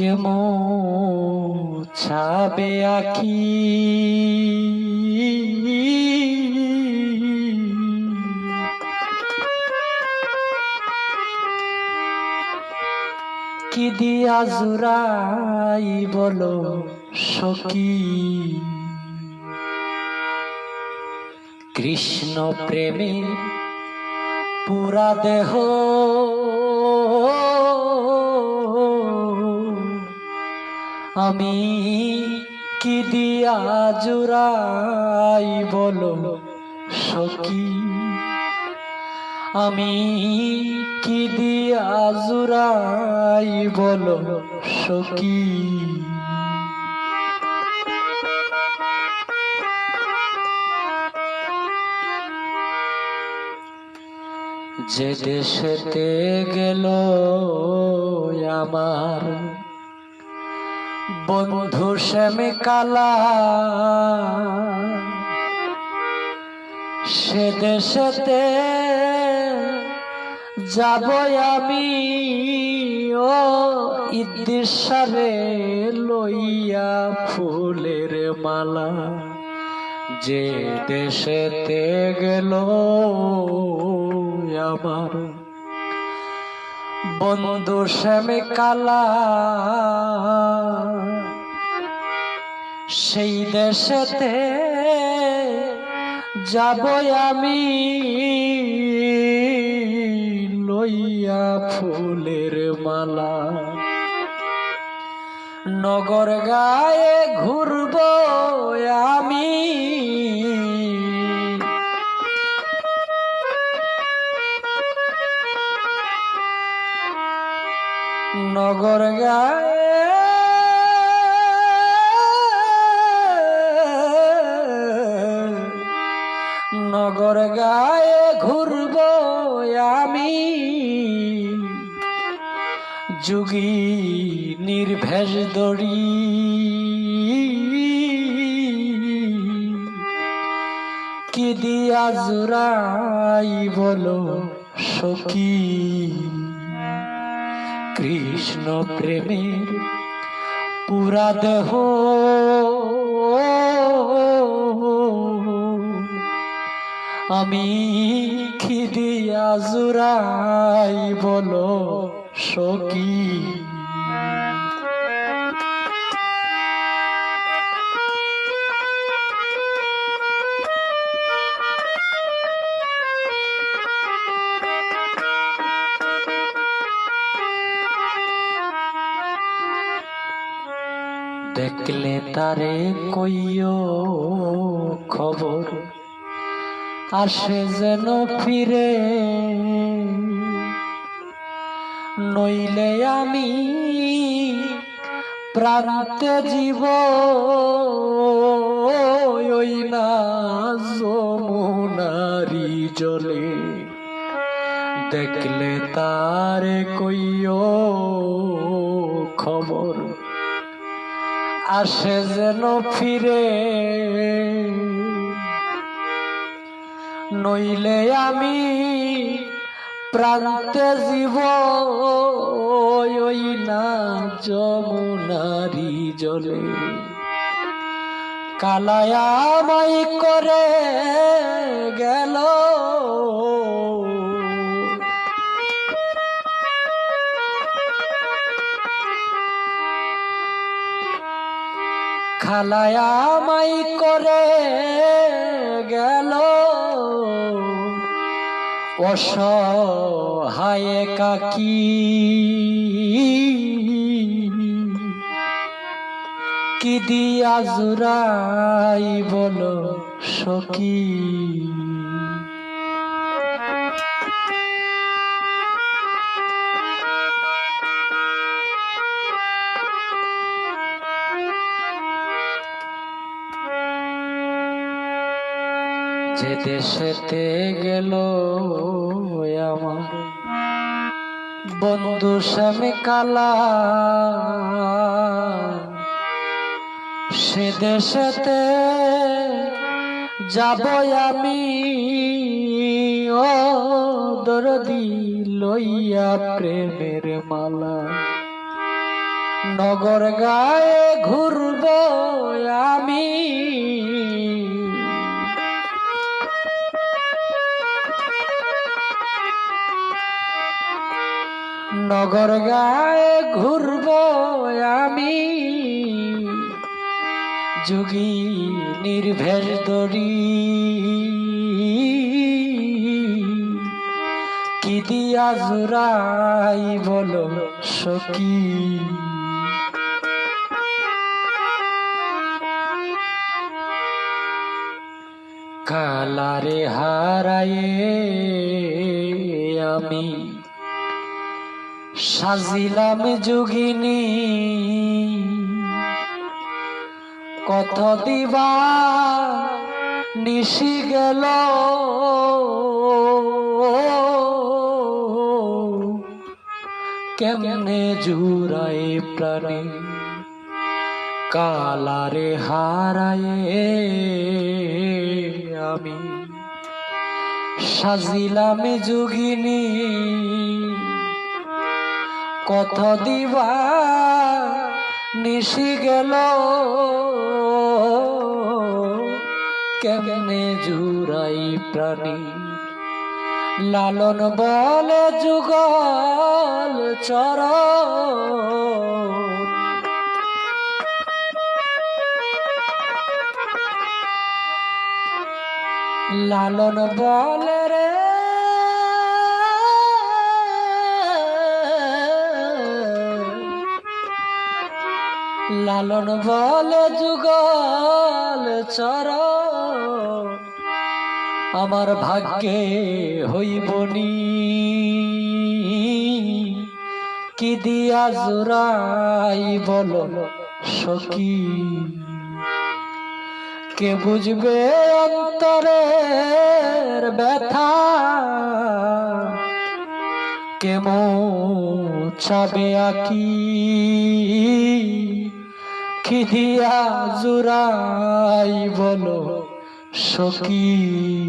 কেমন ছাবে আঁকি কি দিয়া জুরাই বলো সখী? কৃষ্ণ প্রেমে পুরা দেহ আমি কি দিয়া জুরাই বলো সখী? আমি কি দিয়া জুরাই বলো সখী? যে দেশেতে গেল আমার বন্ধু শ্যামে কালা, সে দেশেতে যাব আমি, ও ইদ্দিসারে লইয়া ফুলের মালা। যে দেশেতে গেল আমার বন্ধু শ্যামে কালা সেই দেশেতে যাব আমি লইয়া ফুলের মালা। নগর গায়ে ঘুরব আমি। নগর গায়ে নির্ভেষ দড়ি। কি দিয়া জুরাই বলো সখী? কৃষ্ণ প্রেমের পুরা দেহ। আমি কি দিয়া জুরাই বলো সখী? দেখলে তারে কইও খবর। আসে যেন ফিরে, নইলে আমি প্রান্তে জীব, ওই না যমুনারি জলে। দেখলে তারে কইও খবর। আসে যেন ফিরে। নইলে আমি প্রান্তে জীব ওই না যমুনারি জলে। কালায়ামাই করে গেল খালায়ামাই করে গেল। অসহায় কাকি। কি দিয়া জুরাই বলো সখী। যে দেশেতে গেল আমার বন্ধু স্বামী কালা। সে দেশেতে যাব আমি, ও দরদি লইয়া প্রেমের মালা। নগর গায়ে ঘুরব নগর গায়ে ঘুরব আমি। যোগী নির্ভেষ দরি কি দিয়া জুরাই বলো সখী। কালারে হারায়ে আমি। সাজিলাম যোগিনী। কত দিবা নিশি গেল। কেমনে জুড়াই প্রাণী কালারে হারায়ে আমি? সাজিলাম যোগিনী। কত দিবা নিশি গেল। কেমনে জুড়াই প্রাণী? লালন বলে যুগল চর লালন বলে রে লালন বলে যুগল চর। আমার ভাগ্যে হইবনি কি দিয়া জোড়াই বল সখী? কে বুঝবে অন্তরের ব্যথা? কেমন চাবে আকি? খিদিয়া জুরাই বলো সখী।